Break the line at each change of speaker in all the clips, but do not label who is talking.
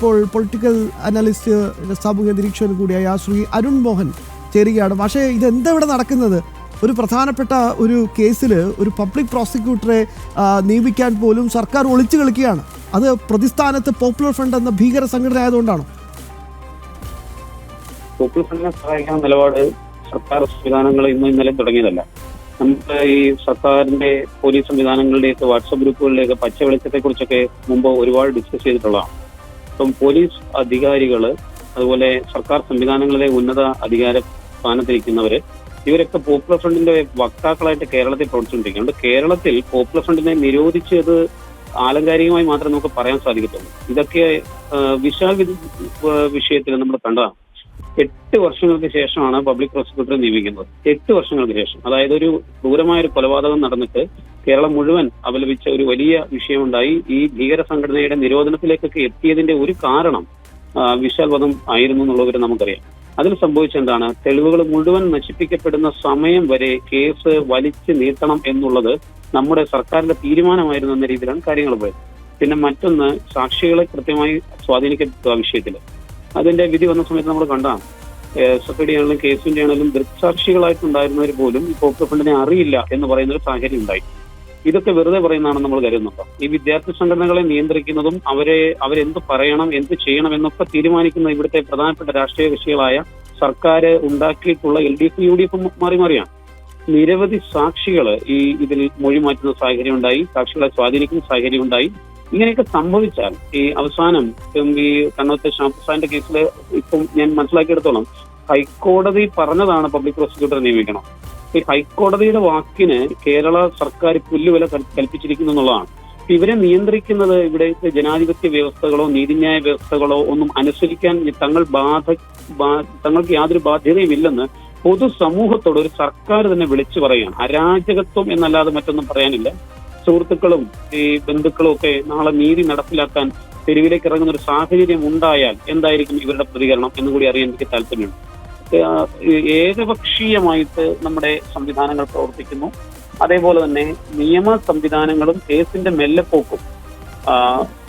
ഇപ്പോൾ political analyst സാമൂഹ്യ നിരീക്ഷകൻ കൂടിയായ ശ്രീ അരുൺ മോഹൻ ചേരുകയാണ്. പക്ഷേ ഇതെന്താ ഇവിടെ നടക്കുന്നത്? ഒരു പ്രധാനപ്പെട്ട ഒരു കേസിൽ ഒരു പബ്ലിക് പ്രോസിക്യൂട്ടറെ നിയമിക്കാൻ പോലും സർക്കാർ ഒളിച്ചു കളിക്കുകയാണ്. അത് പ്രതിസ്ഥാനത്ത് പോപ്പുലർ ഫ്രണ്ട് എന്ന ഭീകര സംഘടന ആയതുകൊണ്ടാണ്?
പോപ്പുലർ ഫ്രണ്ടിനെ സഹായിക്കുന്ന നിലപാട് സർക്കാർ സംവിധാനങ്ങൾ ഇന്ന് ഇന്നലെ തുടങ്ങിയതല്ല. നമുക്ക് ഈ സർക്കാരിന്റെ പോലീസ് സംവിധാനങ്ങളുടെയൊക്കെ വാട്സപ്പ് ഗ്രൂപ്പുകളിലേക്ക് പച്ച വെളിച്ചത്തെ കുറിച്ചൊക്കെ മുമ്പ് ഒരുപാട് ഡിസ്കസ് ചെയ്തിട്ടുള്ളതാണ്. ഇപ്പം പോലീസ് അധികാരികൾ അതുപോലെ സർക്കാർ സംവിധാനങ്ങളിലെ ഉന്നത അധികാര സ്ഥാനത്തിരിക്കുന്നവര് ഇവരൊക്കെ പോപ്പുലർ ഫ്രണ്ടിന്റെ വക്താക്കളായിട്ട് കേരളത്തിൽ പ്രവർത്തിച്ചുകൊണ്ടിരിക്കുന്നുണ്ട് കേരളത്തിൽ പോപ്പുലർ ഫ്രണ്ടിനെ നിരോധിച്ചത് ആലങ്കാരികമായി മാത്രമേ നമുക്ക് പറയാൻ സാധിക്കത്തുള്ളൂ. ഇതൊക്കെ വിശാൽ വിഷയത്തിൽ നമ്മൾ കണ്ടതാണ്. എട്ട് വർഷങ്ങൾക്ക് ശേഷമാണ് പബ്ലിക് പ്രോസിക്യൂട്ടറെ നിയമിക്കുന്നത്. എട്ട് വർഷങ്ങൾക്ക് ശേഷം. അതായത് ഒരു ക്രൂരമായ ഒരു കൊലപാതകം നടന്നിട്ട് കേരളം മുഴുവൻ അപലപിച്ച ഒരു വലിയ വിഷയമുണ്ടായി. ഈ ഭീകര സംഘടനയുടെ നിരോധനത്തിലേക്കൊക്കെ എത്തിയതിന്റെ ഒരു കാരണം വിശാൽവധം വിശാൽ വധം ആയിരുന്നു എന്നുള്ളവർ നമുക്കറിയാം. അതിൽ സംഭവിച്ച എന്താണ്? തെളിവുകൾ മുഴുവൻ നശിപ്പിക്കപ്പെടുന്ന സമയം വരെ കേസ് വലിച്ചു നീട്ടണം എന്നുള്ളത് നമ്മുടെ സർക്കാരിന്റെ തീരുമാനമായിരുന്നു എന്ന രീതിയിലാണ് കാര്യങ്ങൾ പോയത്. പിന്നെ മറ്റൊന്ന് സാക്ഷികളെ കൃത്യമായി സ്വാധീനിക്കപ്പെട്ടു വിഷയത്തിൽ അതിന്റെ വിധി വന്ന സമയത്ത് നമ്മൾ കണ്ടാണ് ഡി ആണെങ്കിലും കേസിന്റെ ആണെങ്കിലും ദൃക്സാക്ഷികളായിട്ടുണ്ടായിരുന്നവർ പോലും ഈ ഫണ്ടിനെ അറിയില്ല എന്ന് പറയുന്ന ഒരു സാഹചര്യം ഉണ്ടായി. ഇതൊക്കെ വെറുതെ പറയുന്നതാണെന്ന് നമ്മൾ കരുതുന്നുണ്ടോ? ഈ വിദ്യാർത്ഥി സംഘടനകളെ നിയന്ത്രിക്കുന്നതും അവരെ അവരെന്ത് പറയണം എന്ത് ചെയ്യണം എന്നൊക്കെ തീരുമാനിക്കുന്ന ഇവിടുത്തെ പ്രധാനപ്പെട്ട രാഷ്ട്രീയ കക്ഷികളായ സർക്കാർ ഉണ്ടാക്കിയിട്ടുള്ള L D F U D F മാറി മാറിയാണ്. നിരവധി സാക്ഷികൾ ഈ ഇതിൽ മൊഴി മാറ്റുന്ന സാഹചര്യം ഉണ്ടായി സാക്ഷികളെ സ്വാധീനിക്കുന്ന സാഹചര്യം ഉണ്ടായി ഇങ്ങനെയൊക്കെ സംഭവിച്ചാൽ ഈ അവസാനം ഈ കണ്ണത്തെ ഷാഫുസാന്റെ കേസിൽ ഇപ്പം ഞാൻ മനസ്സിലാക്കിയെടുത്തോളം ഹൈക്കോടതി പറഞ്ഞതാണ് പബ്ലിക് പ്രോസിക്യൂട്ടറെ നിയമിക്കണം. ഈ ഹൈക്കോടതിയുടെ വാക്കിന് കേരള സർക്കാർ പുല്ലുവില കൽ- കൽപ്പിച്ചിരിക്കുന്നു എന്നുള്ളതാണ്. ഇവരെ നിയന്ത്രിക്കുന്നത് ഇവിടുത്തെ ജനാധിപത്യ വ്യവസ്ഥകളോ നീതിന്യായ വ്യവസ്ഥകളോ ഒന്നും അനുസരിക്കാൻ തങ്ങൾ ബാധ തങ്ങൾക്ക് യാതൊരു ബാധ്യതയുമില്ലെന്ന് പൊതുസമൂഹത്തോട് ഒരു സർക്കാർ തന്നെ വിളിച്ചു പറയാണ് അരാജകത്വം എന്നല്ലാതെ മറ്റൊന്നും പറയാനില്ല. സുഹൃത്തുക്കളും ഈ ബന്ധുക്കളും ഒക്കെ നാളെ നീതി നടപ്പിലാക്കാൻ തെരുവിലേക്ക് ഇറങ്ങുന്ന ഒരു സാഹചര്യം ഉണ്ടായാൽ എന്തായിരിക്കും ഇവരുടെ പ്രതികരണം എന്നുകൂടി അറിയാൻ എനിക്ക് താല്പര്യമുണ്ട്. ഏകപക്ഷീയമായിട്ട് നമ്മുടെ സംവിധാനങ്ങൾ പ്രവർത്തിക്കുന്നു. അതേപോലെ തന്നെ നിയമ സംവിധാനങ്ങളും കേസിന്റെ മെല്ലെപ്പോക്കും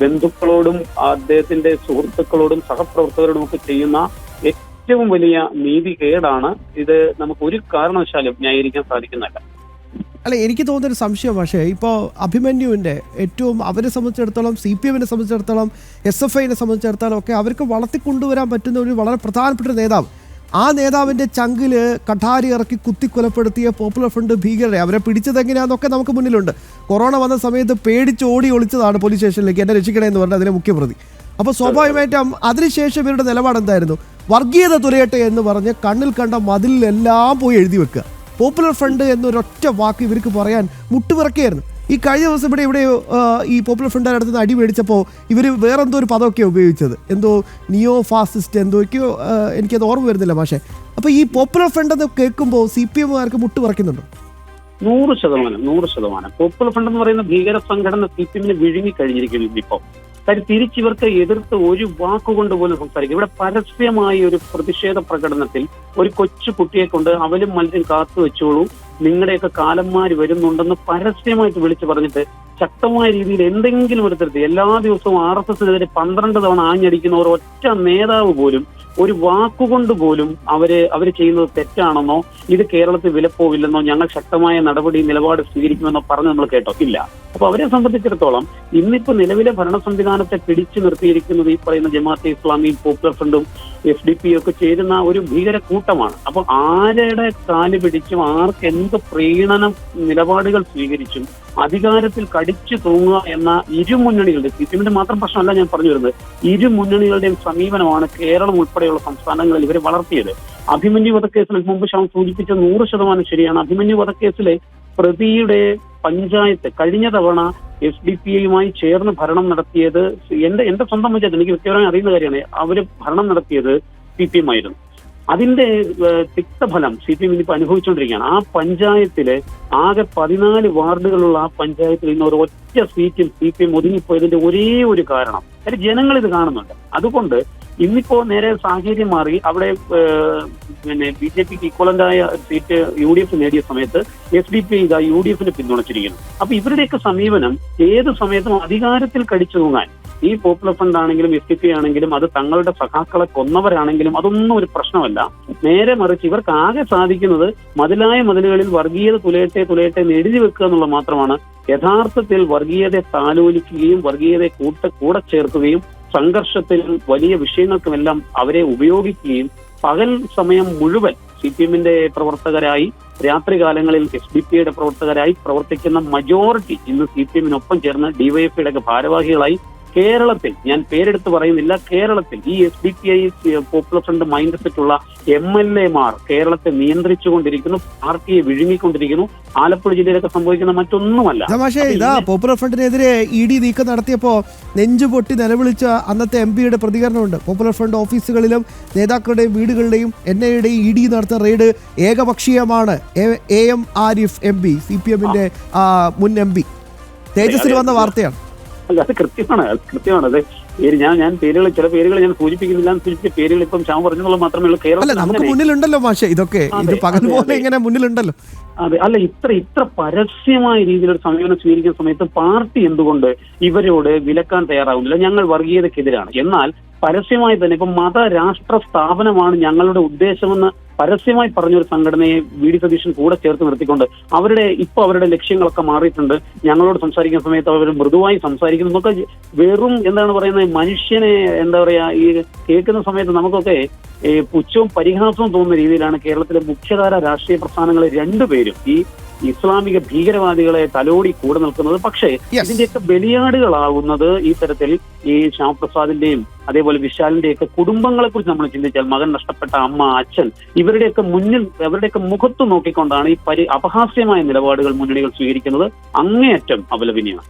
ബന്ധുക്കളോടും അദ്ദേഹത്തിന്റെ സുഹൃത്തുക്കളോടും സഹപ്രവർത്തകരോടും ഒക്കെ ചെയ്യുന്ന ഏറ്റവും വലിയ നീതി കേടാണ്. ഇത് നമുക്ക് ഒരു കാരണവശാലും ന്യായീകരിക്കാൻ സാധിക്കുന്നില്ല
അല്ല എനിക്ക് തോന്നുന്നൊരു സംശയം പക്ഷേ ഇപ്പോൾ അഭിമന്യുവിന്റെ ഏറ്റവും അവരെ സംബന്ധിച്ചിടത്തോളം സി പി എമ്മിനെ സംബന്ധിച്ചിടത്തോളം എസ് എഫ് ഐനെ സംബന്ധിച്ചിടത്തോളം ഒക്കെ അവർക്ക് വളർത്തിക്കൊണ്ടുവരാൻ പറ്റുന്ന ഒരു വളരെ പ്രധാനപ്പെട്ട നേതാവ് ആ നേതാവിന്റെ ചങ്കിൽ കഠാരി ഇറക്കി കുത്തി കൊലപ്പെടുത്തിയ പോപ്പുലർ ഫ്രണ്ട് ഭീകരരെ അവരെ പിടിച്ചത് എങ്ങനെയാണെന്നൊക്കെ നമുക്ക് മുന്നിലുണ്ട്. കൊറോണ വന്ന സമയത്ത് പേടിച്ച് ഓടി ഒളിച്ചതാണ് പോലീസ് സ്റ്റേഷനിലേക്ക് എന്നെ രക്ഷിക്കണേ എന്ന് പറഞ്ഞ അതിലെ മുഖ്യപ്രതി. അപ്പോൾ സ്വാഭാവികമായിട്ടും അതിനുശേഷം ഇവരുടെ നിലപാട് എന്തായിരുന്നു? വർഗീയത തുരയട്ടെ എന്ന് പറഞ്ഞ് കണ്ണിൽ കണ്ട മതിലെല്ലാം പോയി എഴുതി വെക്കുക. പോപ്പുലർ ഫ്രണ്ട് എന്നൊരൊറ്റ വാക്ക് ഇവർക്ക് പറയാൻ മുട്ടുപിറക്കുകയായിരുന്നു ഈ കഴിഞ്ഞ ദിവസം ഇവിടെ ഇവിടെ ഈ പോപ്പുലർ ഫ്രണ്ടിന്റെ അടുത്ത് അടി മേടിച്ചപ്പോൾ ഇവർ വേറെന്തോ ഒരു പദമൊക്കെയാണ് ഉപയോഗിച്ചത്. എന്തോ നിയോ ഫാസിസ്റ്റ് എന്തോക്കെയോ എനിക്കത് ഓർമ്മ വരുന്നില്ല പക്ഷേ അപ്പോൾ ഈ പോപ്പുലർ ഫ്രണ്ട് എന്ന് കേൾക്കുമ്പോൾ സി പി എമ്മുകാർക്ക് മുട്ടുപിറക്കുന്നുണ്ടോ
നൂറ് ശതമാനം നൂറ് ശതമാനം. പോപ്പുലർ ഫ്രണ്ട് എന്ന് പറയുന്ന ഭീകര സംഘടന സി പി എമ്മിന് വിഴുങ്ങി കഴിഞ്ഞിരിക്കുന്നു ഇപ്പോ. കാര്യം തിരിച്ചിവർക്ക് എതിർത്ത് ഒരു വാക്കുകൊണ്ട് പോലും സംസാരിക്കും ഇവിടെ പരസ്യമായ ഒരു പ്രതിഷേധ പ്രകടനത്തിൽ ഒരു കൊച്ചു കുട്ടിയെ കൊണ്ട് അവലും മനസ്സിൽ കാത്തു വെച്ചോളൂ. നിങ്ങളുടെയൊക്കെ കാലന്മാർ വരുന്നുണ്ടെന്ന് പരസ്യമായിട്ട് വിളിച്ചു പറഞ്ഞിട്ട് ശക്തമായ രീതിയിൽ എന്തെങ്കിലും ഒരു തരത്തിൽ എല്ലാ ദിവസവും ആർ എസ് എസിനെതിരെ പന്ത്രണ്ട് തവണ ആഞ്ഞടിക്കുന്ന ഒരൊറ്റ നേതാവ് പോലും ഒരു വാക്കുകൊണ്ട് പോലും അവർ അവർ ചെയ്യുന്നത് തെറ്റാണെന്നോ ഇത് കേരളത്തിൽ വിലപ്പോവില്ലെന്നോ ഞങ്ങൾ ശക്തമായ നടപടി നിലപാട് സ്വീകരിക്കുമെന്നോ പറഞ്ഞ് നമ്മൾ കേട്ടോ. ഇല്ല. അപ്പൊ അവരെ സംബന്ധിച്ചിടത്തോളം ഇന്നിപ്പോ നിലവിലെ ഭരണ സംവിധാനത്തെ പിടിച്ചു നിർത്തിയിരിക്കുന്നത് ഈ പറയുന്ന ജമാഅത്തെ ഇസ്ലാമി പോപ്പുലർ ഫ്രണ്ടും എഫ് ഡി പി ഒക്കെ ചേരുന്ന ഒരു ഭീകര കൂട്ടമാണ്. അപ്പൊ ആരുടെ കാൽ പിടിച്ചും ആർക്ക് എന്ത് പ്രീണനം നിലപാടുകൾ സ്വീകരിച്ചും അധികാരത്തിൽ കടിച്ചു തൂങ്ങുക എന്ന ഇരുമുന്നണികളുടെ സി പി എമ്മിന്റെ മാത്രം പ്രശ്നമല്ല ഞാൻ പറഞ്ഞു വരുന്നത് ഇരുമുന്നണികളുടെയും സമീപനമാണ് കേരളം ഉൾപ്പെടെയുള്ള സംസ്ഥാനങ്ങളിൽ ഇവരെ വളർത്തിയത്. അഭിമന്യു വധക്കേസിൽ മുമ്പ് ശാം സൂചിപ്പിച്ച നൂറ് ശതമാനം ശരിയാണ്. അഭിമന്യു വധക്കേസിലെ പ്രതിയുടെ പഞ്ചായത്ത് കഴിഞ്ഞ തവണ എസ് ഡി പി ഐയുമായി ചേർന്ന് ഭരണം നടത്തിയത് എന്റെ എന്റെ സ്വന്തം പഞ്ചായത്ത് എനിക്ക് വ്യക്തിപരമായി അറിയുന്ന കാര്യമാണ് അവർ ഭരണം നടത്തിയത് സി പി എം ആയിരുന്നു. അതിന്റെ തിക്തഫലം സി പി എം ഇപ്പൊ അനുഭവിച്ചുകൊണ്ടിരിക്കുകയാണ് ആ പഞ്ചായത്തിലെ ആകെ പതിനാല് വാർഡുകളുള്ള ആ പഞ്ചായത്തിൽ ഇന്ന് ഒരു ഒറ്റ സീറ്റിൽ സി പി എം ഒതുങ്ങിപ്പോയതിന്റെ ഒരേ ഒരു കാരണം. കാര്യം ജനങ്ങൾ ഇത് കാണുന്നുണ്ട്. അതുകൊണ്ട് ഇന്നിപ്പോ നേരെ സാഹചര്യം മാറി അവിടെ പിന്നെ ബി ജെ പിക്ക് ഇക്വലന്റായ സീറ്റ് യു ഡി എഫ് നേടിയ സമയത്ത് എസ് ഡി പി ഇതാ യു ഡി എഫിനെ പിന്തുണച്ചിരിക്കുന്നു. അപ്പൊ ഇവരുടെയൊക്കെ സമീപനം ഏത് സമയത്തും അധികാരത്തിൽ കടിച്ചു തൂങ്ങാൻ. ഈ പോപ്പുലർ ഫ്രണ്ട് ആണെങ്കിലും എസ് പി ആണെങ്കിലും അത് തങ്ങളുടെ സഖാക്കളെ കൊന്നവരാണെങ്കിലും അതൊന്നും ഒരു പ്രശ്നമല്ല. നേരെ മറിച്ച് ഇവർക്ക് ആകെ സാധിക്കുന്നത് മതിലായ മതിലുകളിൽ വർഗീയത തുലയട്ടെ തുലയട്ടെ നെടിഞ്ഞു വെക്കുക എന്നുള്ളത് മാത്രമാണ്. യഥാർത്ഥത്തിൽ വർഗീയതയെ താലോലിക്കുകയും വർഗീയതയെ കൂട്ട കൂടെ ചേർക്കുകയും സംഘർഷത്തിൽ വലിയ വിഷയങ്ങൾക്കുമെല്ലാം അവരെ ഉപയോഗിക്കുകയും പകൽ സമയം മുഴുവൻ സി പി എമ്മിന്റെ പ്രവർത്തകരായി രാത്രികാലങ്ങളിൽ എസ് ഡി പിയുടെ പ്രവർത്തകരായി പ്രവർത്തിക്കുന്ന മജോറിറ്റി ഇന്ന് സി പി എമ്മിനൊപ്പം ചേർന്ന് ഡിവൈഎഫ്ഐയുടെ ഭാരവാഹികളായി കേരളത്തിൽ ഞാൻ പേരെടുത്ത് പറയുന്നില്ല കേരളത്തിൽ ഈ S D P I popular front mind set ഉള്ള എം എൽ എമാർ കേരളത്തെ നിയന്ത്രിച്ചുകൊണ്ടിരിക്കുന്നു പാർട്ടിയെ വിഴുങ്ങിക്കൊണ്ടിരിക്കുന്നു ആലപ്പുഴ ജില്ലയിലൊക്കെ സംഭവിക്കുന്ന മറ്റൊന്നുമല്ല.
പക്ഷേ ഇതാ പോപ്പുലർ ഫ്രണ്ടിനെതിരെ ഇ ഡി നീക്കം നടത്തിയപ്പോൾ നെഞ്ചു പൊട്ടി നിലവിളിച്ച അന്നത്തെ എം പിയുടെ പ്രതികരണമുണ്ട്. പോപ്പുലർ ഫ്രണ്ട് ഓഫീസുകളിലും നേതാക്കളുടെയും വീടുകളുടെയും എൻ ഐയുടെയും ഇ ഡി നടത്തുന്ന raid ഏകപക്ഷീയമാണ്. A M Arif M P C P എമ്മിന്റെ മുൻ എം പി തേജസ്സിൽ വന്ന വാർത്തയാണ്.
അല്ല അത് കൃത്യമാണ് അത് കൃത്യമാണ്. അത് പേര് ഞാൻ ഞാൻ പേരുകൾ ചില പേരുകൾ ഞാൻ സൂചിപ്പിക്കുന്നില്ല സൂചിപ്പിച്ച പേരുകൾ ഇപ്പം ശ്യാമ പറഞ്ഞതുള്ളത് മാത്രമേ ഉള്ളൂ. കേരളത്തിൽ
നമുക്ക് മുന്നിലുണ്ടല്ലോ മാഷെ ഇതൊക്കെ. ഇത് പകൽ പോലെ ഇങ്ങനെ മുന്നിലുണ്ടല്ലോ.
അതെ അല്ല ഇത്ര ഇത്ര പരസ്യമായ രീതിയിൽ ഒരു സമീപനം സ്വീകരിക്കുന്ന സമയത്ത് പാർട്ടി എന്തുകൊണ്ട് ഇവരോട് വിലക്കാൻ തയ്യാറാവുന്നില്ല? ഞങ്ങൾ വർഗീയതക്കെതിരാണ് എന്നാൽ പരസ്യമായി തന്നെ ഇപ്പൊ മത രാഷ്ട്ര സ്ഥാപനമാണ് ഞങ്ങളുടെ ഉദ്ദേശമെന്ന് പരസ്യമായി പറഞ്ഞൊരു സംഘടനയെ വി ഡി സതീശൻ കൂടെ ചേർത്ത് നിർത്തിക്കൊണ്ട് അവരുടെ ഇപ്പൊ അവരുടെ ലക്ഷ്യങ്ങളൊക്കെ മാറിയിട്ടുണ്ട്. ഞങ്ങളോട് സംസാരിക്കുന്ന സമയത്ത് അവർ മൃദുവായി സംസാരിക്കുന്നു. നമുക്ക് വെറും എന്താണ് പറയുന്നത് മനുഷ്യനെ എന്താ പറയാ ഈ കേൾക്കുന്ന സമയത്ത് നമുക്കൊക്കെ പുച്ഛവും പരിഹാസവും തോന്നുന്ന രീതിയിലാണ് കേരളത്തിലെ മുഖ്യധാര രാഷ്ട്രീയ പ്രസ്ഥാനങ്ങളെ രണ്ടുപേരും ഈ ഇസ്ലാമിക ഭീകരവാദികളെ തലോടി കൂടെ നിൽക്കുന്നത്. പക്ഷേ. ഇതിന്റെയൊക്കെ ബലിയാടുകളാകുന്നത് ഈ തരത്തിൽ ഈ ശ്യാമപ്രസാദിന്റെയും അതേപോലെ വിശാലിന്റെയൊക്കെ കുടുംബങ്ങളെ കുറിച്ച് നമ്മൾ ചിന്തിച്ചാൽ മകൻ നഷ്ടപ്പെട്ട അമ്മ അച്ഛൻ ഇവരുടെയൊക്കെ മുന്നിൽ അവരുടെയൊക്കെ മുഖത്ത് നോക്കിക്കൊണ്ടാണ് ഈ പരി അപഹാസ്യമായ നിലപാടുകൾ മുന്നണികൾ സ്വീകരിക്കുന്നത് അങ്ങേയറ്റം അപലപനീയമാണ്.